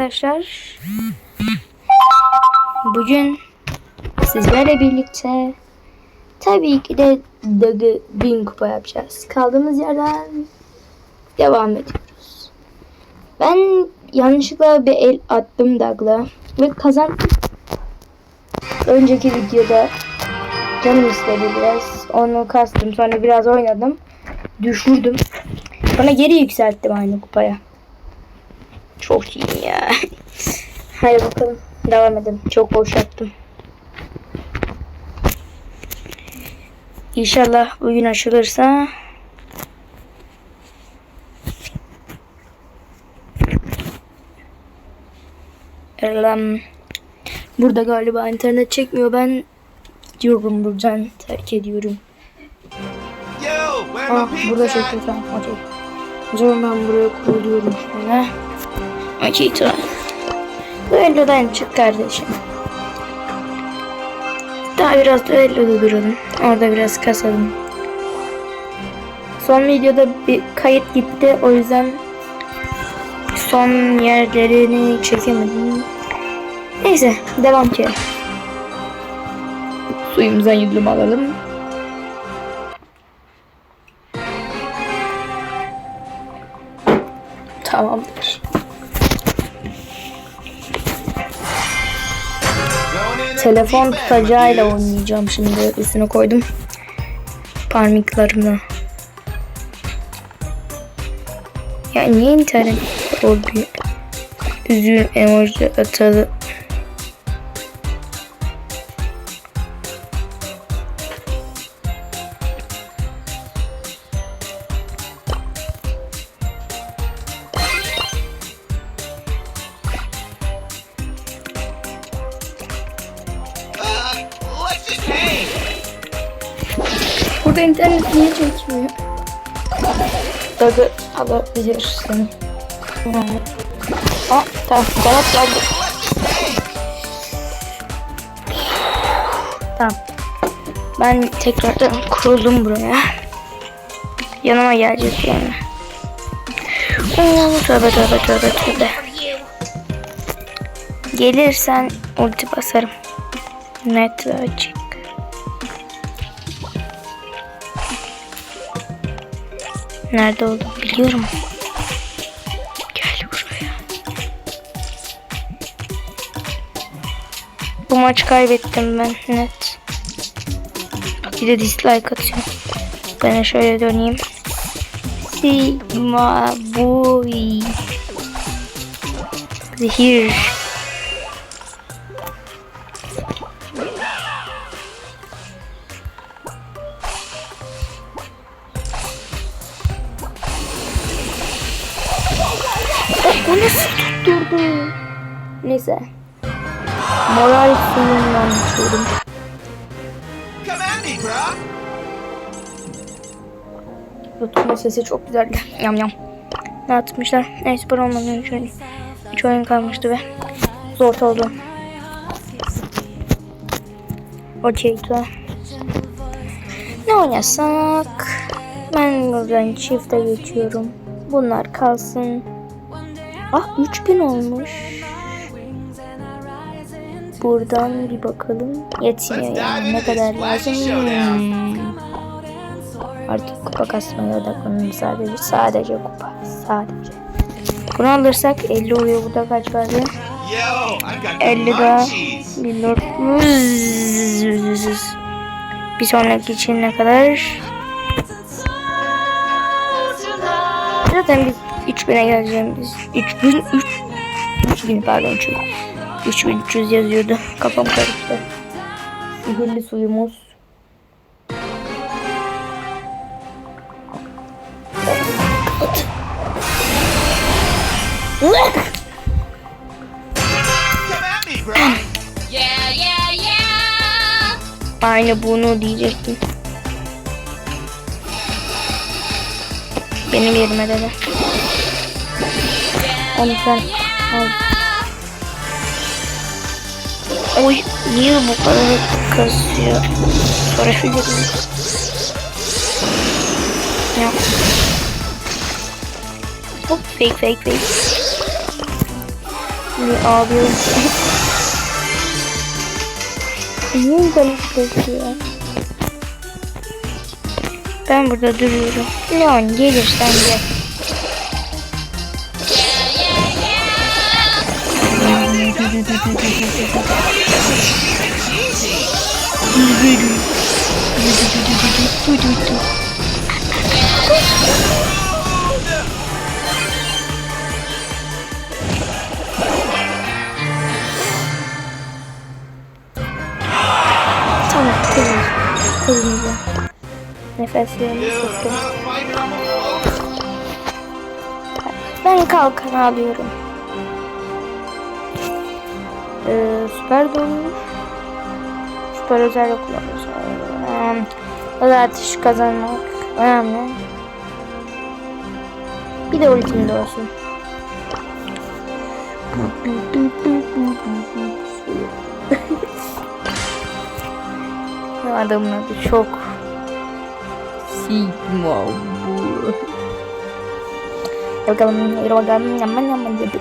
Arkadaşlar bugün sizlerle birlikte tabii ki de Dag'ı bin kupa yapacağız. Kaldığımız yerden devam ediyoruz. Ben yanlışlıkla bir el attım Dag'la ve kazandım. Önceki videoda canım istedi biraz. Onu kastım. Sonra biraz oynadım. Düşürdüm. Sonra geri yükselttim aynı kupaya. Çok iyi ya. Hadi bakalım. Devam edelim. Çok boş yaptım. İnşallah bugün açılırsa Elam. Burada galiba internet çekmiyor. Ben diyorum buradan terk ediyorum. Yo, Ah burada çekiyor tamam. O zaman ben buraya kuruluyorum şöyle. Okey tamam. Düellodan çık kardeşim. Daha biraz düelloda duralım. Orada biraz kasalım. Son videoda bir kayıt gitti. O yüzden son yerlerini çekemedim. Neyse devam ki. Suyumuzdan yudum alalım. Tamamdır. Telefon tutacağıyla oynayacağım şimdi. Üstüne koydum. Parmaklarımla. Ya niye internet oldu? Üzül emoji atalı. Burada internet niye çekmiyor? Bug'ı alabilirsin. Aa, tamam. Berat geldi. Tamam. Ben tekrardan kuruldum buraya. Yanıma gelecek yani. Oo, tövbe tövbe tövbe tövbe. Gelirsen ulti basarım. Net ve. Nerede olduğunu biliyorum. Gel buraya. Bu maç kaybettim ben net. Bir de dislike atıyorum. Ben şöyle döneyim. Sigma boy. Zehir. Bro. Tutma sesi çok güzeldi. Yam yam. Ne atmışlar? Neyse spor olmadan şöyle. Üç oyun kalmıştı ve zor oldu. Okey tamam. Ne oynasak? Ben buradan çifte geçiyorum. Bunlar kalsın. Ah 3000 olmuş. Buradan bir bakalım. Yetmiyor yani. Ne kadar lazım? Hmm. Artık kupa kasmaya odaklanalım sadece. Sadece kupa. Sadece. Bunu alırsak 50 oluyor. Burada kaç I've got 50 daha. munchies. 1400. Bir sonraki için ne kadar? Zaten biz 3000'e geleceğim biz. 3000 3 3000 pardon çünkü. 3300 yazıyordu. Kafam karıştı. Sihirli suyumuz. Aynı bunu diyecektim. Benim yerime dedi. Onu sen al. Oy niye bu kadar kasıyor? Sonra şu Ya. Hop fake fake fake. Bir ağlıyorum. Niye internet bekliyor? Ben burada duruyorum. Leon gelirsen gel. Tamam. Kızım. Nefeslerimi Dude, tuttum. Ben kalkan alıyorum. Ee, süper dolu. Süper özel kullanıyoruz. Hmm, özel atış kazanmak önemli. Bir de ultim de olsun. Adamın adı çok Sigma bu. Bakalım, bakalım. Yaman yaman dedik.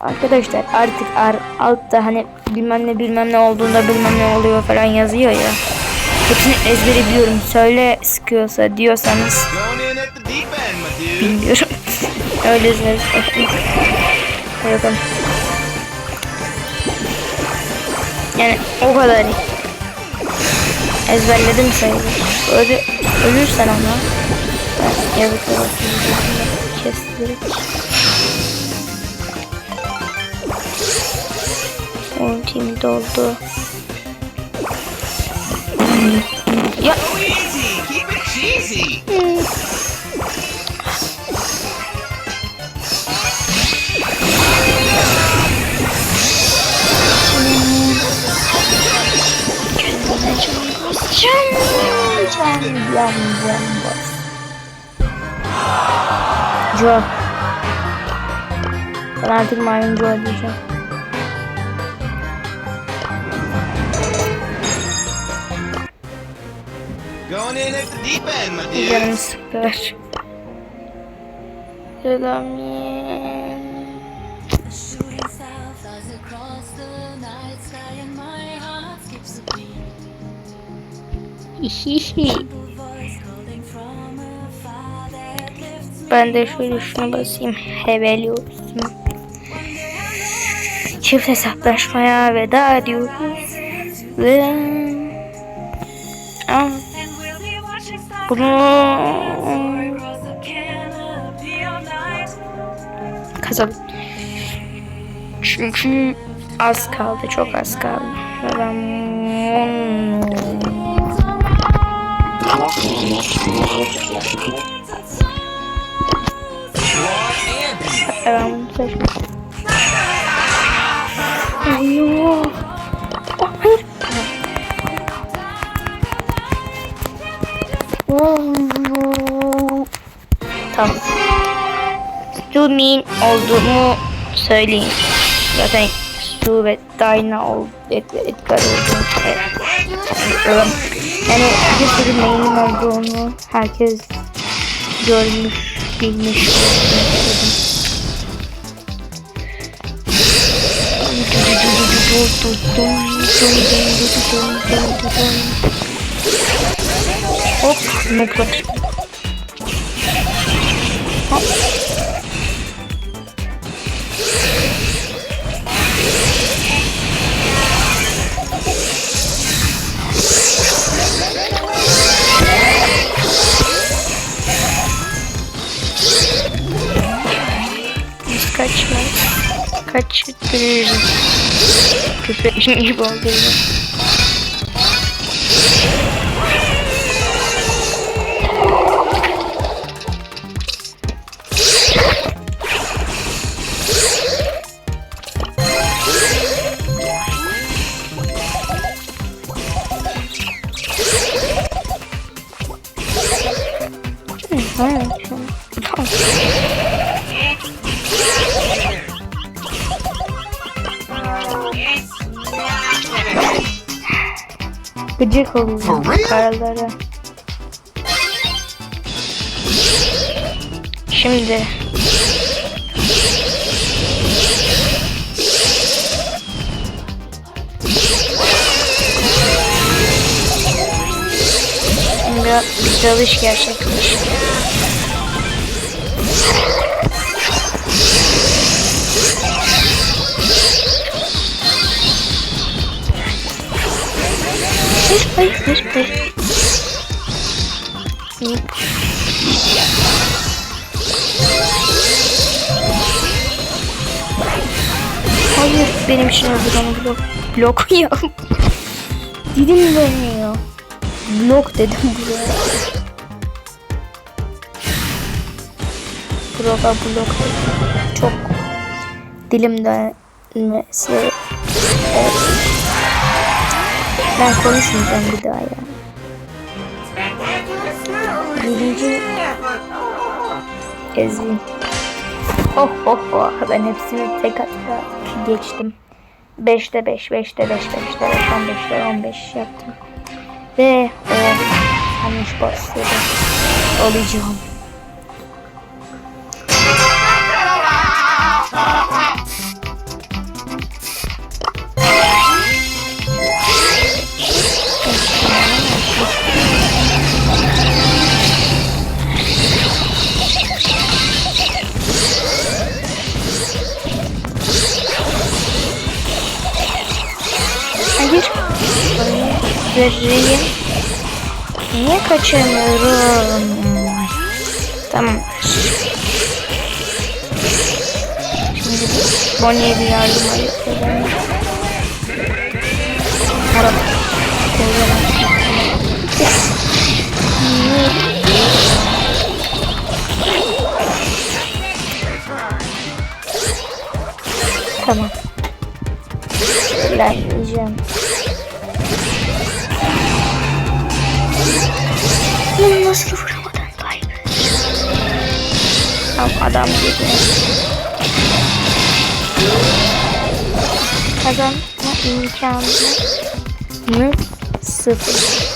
Arkadaşlar artık ar altta hani bilmem ne bilmem ne olduğunda bilmem ne oluyor falan yazıyor ya. Hepsini ezbere biliyorum. Söyle sıkıyorsa diyorsanız bilmiyorum. Öyle bakalım. Yani o kadar ezberledim sayılır. Öyle ölürsen ama ben yazık olur. Kestirip. Ultim doldu. Ya cheesy. Can can can bas. Joe. Ben artık maymun Joe calling from afar that lifts me. Ben de şöyle şuna basayım. Hebeli olsun. Çift hesaplaşmaya veda ediyoruz. Ve... bunu across the canopy of night. kazandım. Çünkü az kaldı. Çok az kaldı. Ve ben Ben Stumin olduğumu söyleyin. Zaten Stu ve Dyna ol, Ed- Edgar olduğunu. Evet. Yani bir sürü main'in olduğunu herkes görmüş, bilmiş Hop, nuklet. Hop. Kaçtırırız. Küfür gibi oldu yine. Gıcık oluyor real? karalara. Şimdi bir dalış gerçekleşti. Hayır, hayır, hayır, hayır. Hop. Hayır, benim için öldü onu blok. Blok ya. Dilim dönüyor. Blok dedim buraya. Proba blok dedim. Çok dilim dönmesi. Evet. Ben konuşmayacağım bir daha ya. Birinci ezeyim. Oh oh oh ben hepsini tek atla geçtim. 5'te 5, 5'te 5, 5'te 5, 15'te 15 yaptım. Ve o yanlış başladı. Alacağım. Vereyim. Niye kaçamıyorum? Tamam. Şimdi Bonnie'ye bir yardım edelim. Araba. Tamam. İlerleyeceğim. Bunu nasıl vuramadan vay be. Tamam adam geliyor. Kazanma imkanı? Sıfır.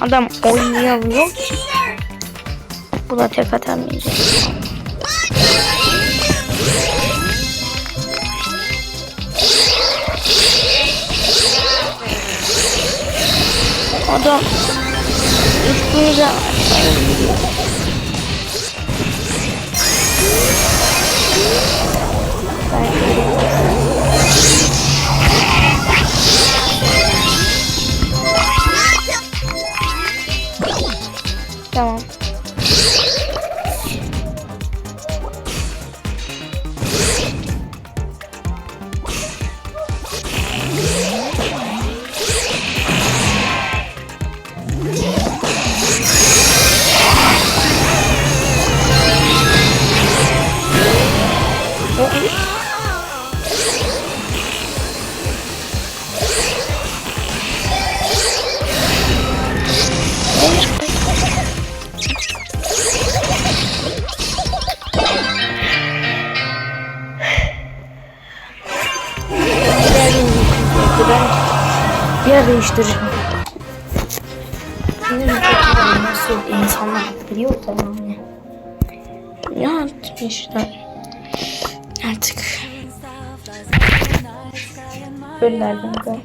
Adam oynayamıyor ki. Bu da tek atamayacak. Adam üstümüze Tamam. Ben Önlerden de.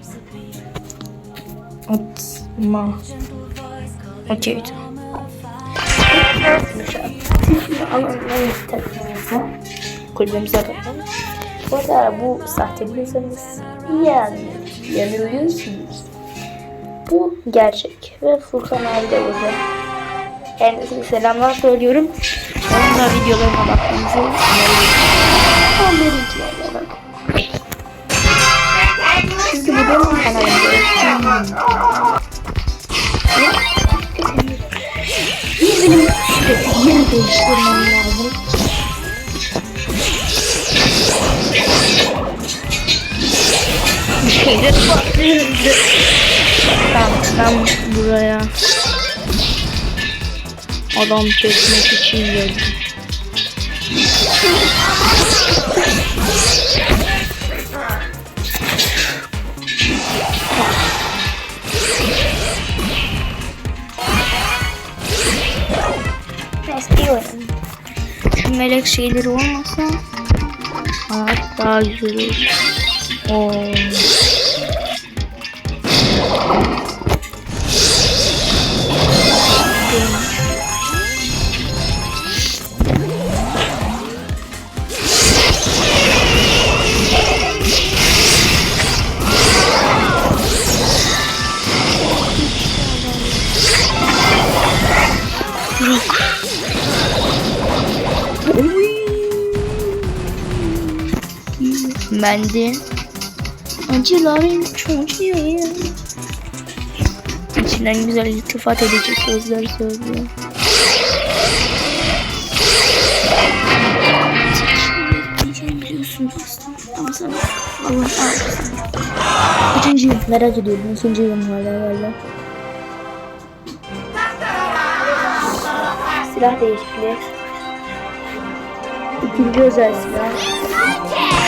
Atma. Okey kulübemize bakalım. Bu arada bu sahte biliyorsanız yani yanılıyorsunuz. Bu gerçek ve Furkan abi de burada. Kendisine selamlar söylüyorum. Onun da videolarına bakmanızı öneriyorum. Bir benim sürekli yer değiştirmem lazım. Tamam ben buraya adam kesmek için geldim. Melek şeyleri olmasa hayat daha güzel olur. Ben de acıların çocuğuyum. İçinden güzel iltifat edici sözler söylüyor. Yıl? Merak ediyorum. Yılım hala hala. Silah değişikliği. İkinci özel silah.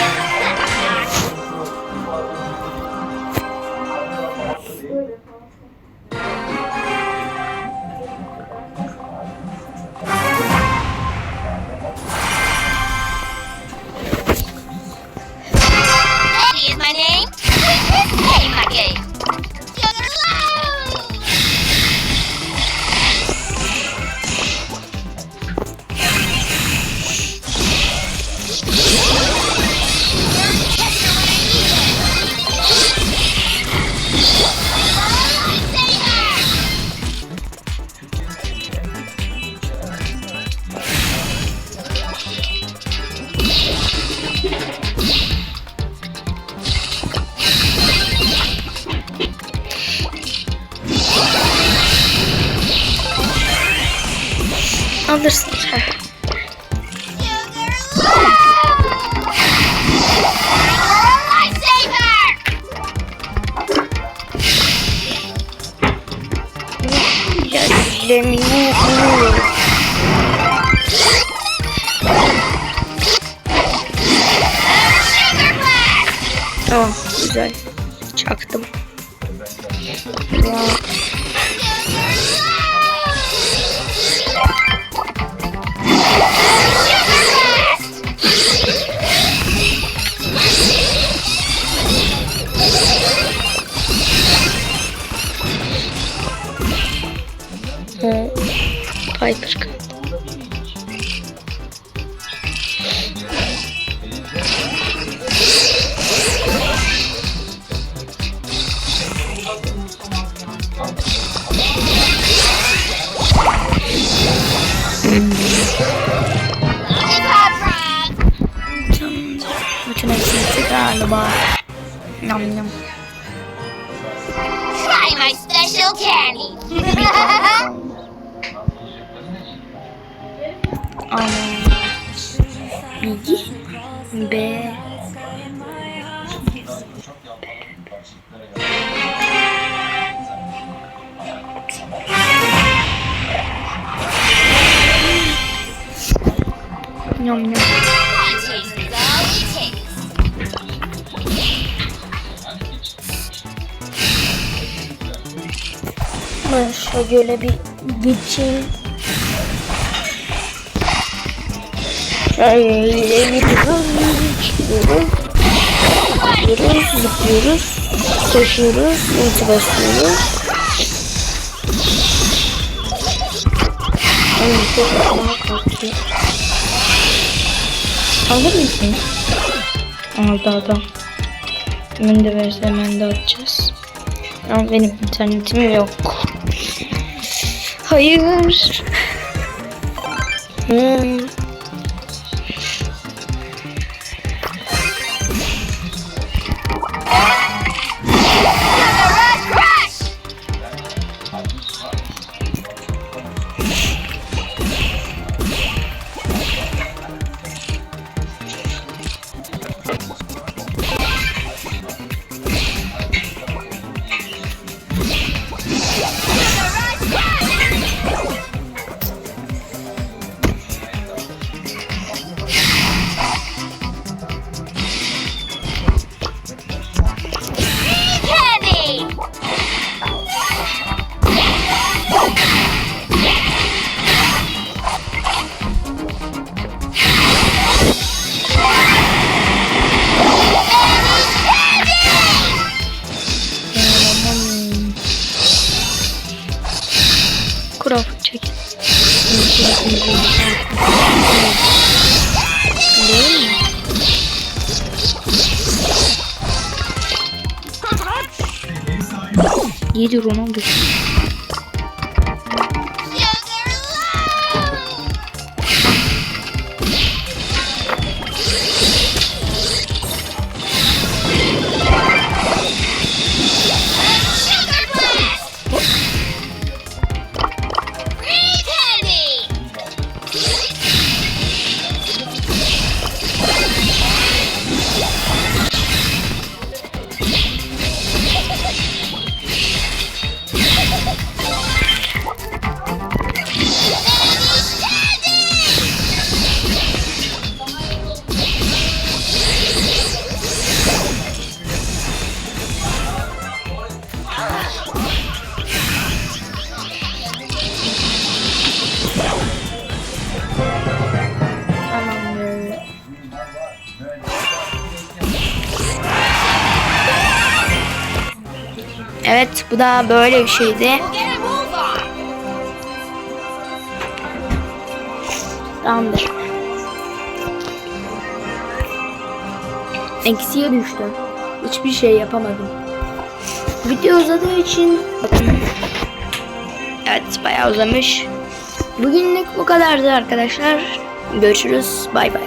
Blast! Oh güzel. Çaktım. Ya. Nom nom. Try my special candy. um, Migi? Nom nom. Ben şöyle bir geçeyim. Şöyle gidiyoruz, gidiyoruz. Gidiyoruz, zıplıyoruz, koşuyoruz, ulti basıyoruz. Ay çok daha kalkıyor. Alır mısın? Aldı adam. Ben de verse hemen de atacağız. Ama benim internetim yok. Hayır. Hmm. du roman dessus. Bu da böyle bir şeydi. Tamamdır. Eksiye düştüm. Hiçbir şey yapamadım. Video uzadığı için. Evet bayağı uzamış. Bugünlük bu kadardı arkadaşlar. Görüşürüz. Bay bay.